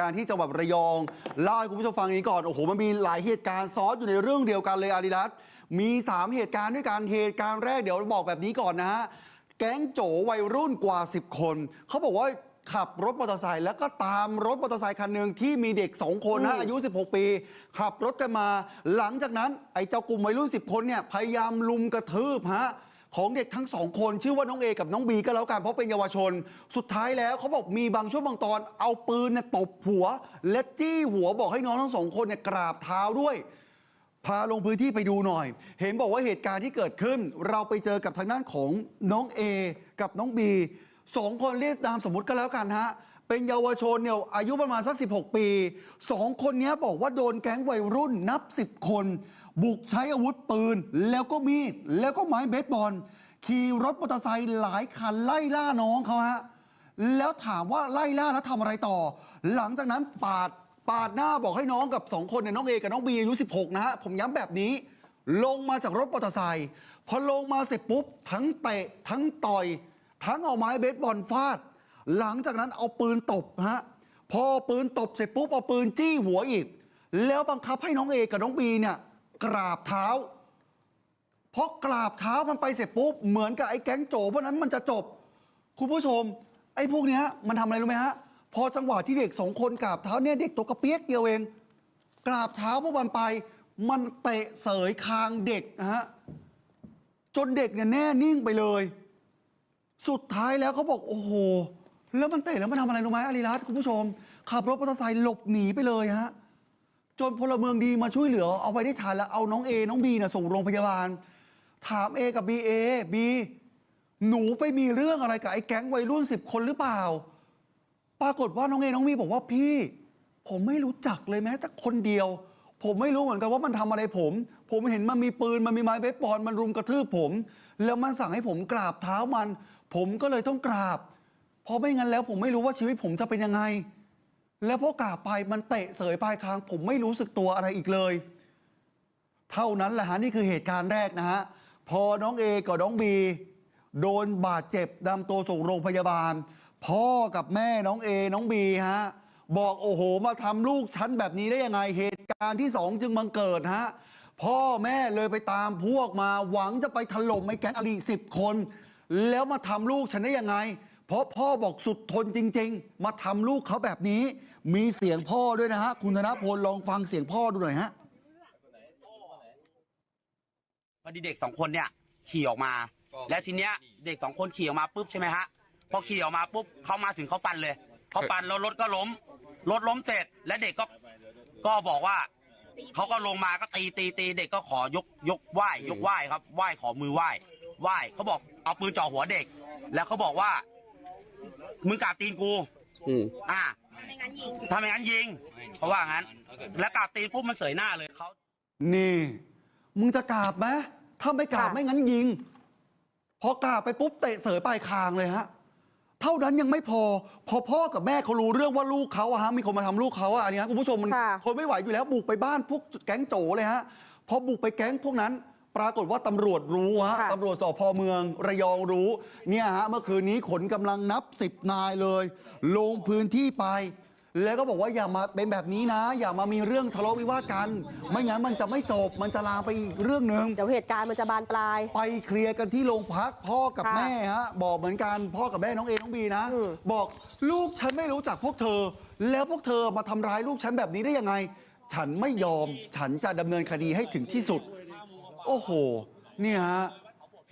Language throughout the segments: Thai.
การที่จังหวัดระยองเล่าให้คุณผู้ชมฟังอย่างนี้ก่อน โอ้โห มันมีหลายเหตุการณ์ซ้อนอยู่ในเรื่องเดียวกันเลยอาริรัตน์มี 3 เหตุการณ์ด้วยกันเหตุการณ์แรกเดี๋ยวบอกแบบนี้ก่อนนะฮะ แก๊งโจวัยรุ่นกว่า 10 คน เขาบอกว่าขับรถมอเตอร์ไซค์แล้วก็ตามรถมอเตอร์ไซค์คันหนึ่งที่มีเด็ก 2 คนนะอายุ 16 ปี ขับรถกันมา หลังจากนั้นไอ้เจ้ากลุ่มวัยรุ่น 10 คนเนี่ยพยายามลุมกระทืบฮะ ของเด็กทั้งสองคนชื่อว่าน้องเอกับน้องบีก็แล้วกันเพราะเป็นเยาวชน สุดท้ายแล้วเขาบอกมีบางช่วงบางตอน เอาปืนเนี่ยตบหัว และจี้หัวบอกให้น้องทั้งสองคนเนี่ยกราบเท้าด้วย พาลงพื้นที่ไปดูหน่อย เห็นบอกว่าเหตุการณ์ที่เกิดขึ้น เราไปเจอกับทางด้านของน้องเอกับน้องบีสองคนเรียกตามสมมติก็แล้วกันฮะเป็นเยาวชนเนี่ยอายุประมาณสัก 16 ปีสองคนนี้บอกว่าโดนแก๊งวัยรุ่นนับ 10 คน บุกใช้อาวุธปืน แล้วก็มีด แล้วก็ไม้เบสบอล ขี่รถมอเตอร์ไซค์หลายคันไล่ล่าน้องเขาฮะ แล้วถามว่าไล่ล่าแล้วทำอะไรต่อ หลังจากนั้นปาดปาดหน้าบอกให้น้องกับ 2 คนเนี่ยน้องเอกับน้องบีอายุ 16 นะฮะ ผมย้ำแบบนี้ ลงมาจากรถมอเตอร์ไซค์พอลงมาเสร็จปุ๊บ ทั้งเตะ ทั้งต่อย ทั้งเอาไม้เบสบอลฟาด หลังจากนั้นเอาปืนตบฮะพอปืนตบเสร็จปุ๊บเอาปืนจี้หัวอีก แล้วบังคับให้น้องเอกับน้องบีเนี่ย กราบเท้าเพอกราบเท้ามันไปเสร็จปุ๊บเหมือนกับไอ้แก๊งโจพวกนั้นมันจะจบ คุณผู้ชม ไอ้พวกเนี้ยมันทำอะไรรู้ไหมฮะ พอจังหวะที่เด็กสองคนกราบเท้าเนี่ยเด็กตัวกระเปียกเดียวเอง กราบเท้าพวกมันไป มันเตะเสยคางเด็กนะฮะจนเด็กเนี่ยแน่นิ่งไปเลย สุดท้ายแล้วเขาบอกโอ้โห แล้วมันเตะแล้วมันทำอะไรรู้ไหมอาริรัตคุณผู้ชม ขับรถมอเตอร์ไซค์หลบหนีไปเลยฮะ จนพลเมืองดีมาช่วยเหลือ เอาไปได้ทันแล้วเอาน้องเอน้องบีนี่ยส่งโรงพยาบาล ถามเอกับบีเอบีหนูไปมีเรื่องอะไรกับไอ้แก๊งวัยรุ่นสิบคนหรือเปล่า ปรากฏว่าน้องเอน้องบีบอกว่าพี่ ผมไม่รู้จักเลยแม้แต่คนเดียว ผมไม่รู้เหมือนกันว่ามันทำอะไรผม ผมเห็นมันมีปืนมันมีไม้เบสบอลมันรุมกระทืบผม แล้วมันสั่งให้ผมกราบเท้ามัน ผมก็เลยต้องกราบ เพราะไม่งั้นแล้วผมไม่รู้ว่าชีวิตผมจะเป็นยังไง แล้วพอกราบไปมันเตะเสยปลายคาง ผมไม่รู้สึกตัวอะไรอีกเลย เท่านั้นแหละฮะนี่คือเหตุการณ์แรกนะฮะ พอน้องเอกับน้องบี โดนบาดเจ็บนำตัวส่งโรงพยาบาล พ่อกับแม่น้องเอน้องบีฮะ บอกโอ้โห มาทำลูกฉันแบบนี้ได้ยังไงเหตุการณ์ที่สองจึงบังเกิดฮะพ่อแม่เลยไปตามพวกมาหวังจะไปถล่มไอ้แก๊งอดีสิบคน แล้วมาทำลูกฉันได้ยังไง เพราะพ่อบอกสุดทนจริง ๆ มาทำลูกเขาแบบนี้ มีเสียงพ่อด้วยนะฮะ คุณธนพลลองฟังเสียงพ่อดูหน่อยฮะ พอดีเด็กสองคนเนี่ยขี่ออกมา แล้วทีเนี้ยเด็กสองคนขี่ออกมาปุ๊บใช่ไหมฮะพอขี่ออกมาปุ๊บเขามาถึงเขาฟันเลยเขาฟันแล้วรถก็ล้ม รถล้มเสร็จ แล้วเด็กก็ก็บอกว่าเขาก็ลงมาก็ตีตีตีเด็กก็ขอยกยกไหว้ยกไหว้ครับไหว้ขอมือไหว้ไหว้เขาบอกเอาปืนจ่อหัวเด็ก แล้วเขาบอกว่า มึงกราบตีนกู อืมอ่าทำไมงั้นยิงทำไมงั้นยิงเขาว่างั้น แล้วกราบตีนปุ๊บมันเสยหน้าเลยเขา นี่ มึงจะกราบไหมถ้าไม่กราบค่ะไม่งั้นยิง พอกราบไปปุ๊บเตะเสยปลายคางเลยฮะ เท่านั้นยังไม่พอ พอพ่อกับแม่เขารู้เรื่องว่าลูกเขาอะฮะมีคนมาทำลูกเขาอะอันนี้ฮะคุณผู้ชมมันค่ะทนไม่ไหวอยู่แล้วบุกไปบ้านพวกแก๊งโจเลยฮะ พอบุกไปแก๊งพวกนั้น ปรากฏว่าตำรวจรู้ฮะค่ะ ตำรวจสพเมืองระยองรู้ เนี่ยฮะเมื่อคืนนี้ขนกำลังนับสิบนายเลย ลงพื้นที่ไป แล้วก็บอกว่าอย่ามาเป็นแบบนี้นะ อย่ามามีเรื่องทะเลาะวิวาทกัน ไม่งั้นมันจะไม่จบ มันจะลามไปอีกเรื่องหนึ่ง เดี๋ยวเหตุการณ์มันจะบานปลาย ไปเคลียร์กันที่โรงพักพ่อกับค่ะแม่ฮะ บอกเหมือนกันพ่อกับแม่น้องเอน้องบีนะ อืม บอกลูกฉันไม่รู้จักพวกเธอ แล้วพวกเธอมาทำร้ายลูกฉันแบบนี้ได้ยังไง ฉันไม่ยอม ฉันจะดำเนินคดีให้ถึงที่สุด โอ้โห เนี่ยฮะ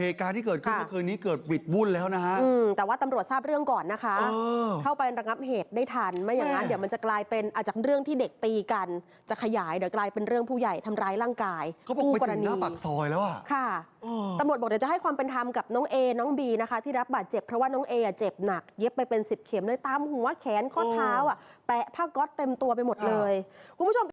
เหตุการณ์ที่เกิดขึ้นค่ะ เมื่อคืนนี้เกิดวิดวุ่นแล้วนะฮะ อืมแต่ว่าตำรวจทราบเรื่องก่อนนะคะ เออเข้าไประงับเหตุได้ทัน ไม่อย่างนั้นแม่ เดี๋ยวมันจะกลายเป็นอาจจากเรื่องที่เด็กตีกัน จะขยายเดี๋ยวกลายเป็นเรื่องผู้ใหญ่ทำร้ายร่างกายเขาบอกคู่ไปกรถึงหณีน้าปากซอยแล้วอะค่ะ เออ ตำรวจบอกเดี๋ยวจะให้ความเป็นธรรมกับน้องเอน้องบีนะคะ ที่รับบาดเจ็บเพราะว่าน้องเอะเจ็บหนัก เย็บไปเป็น 10 เข็มเลยตามหัวแขนข้อเท้าอะแปะผ้าก๊อตเต็มตัวไปหมดเลย คุณผู้ชม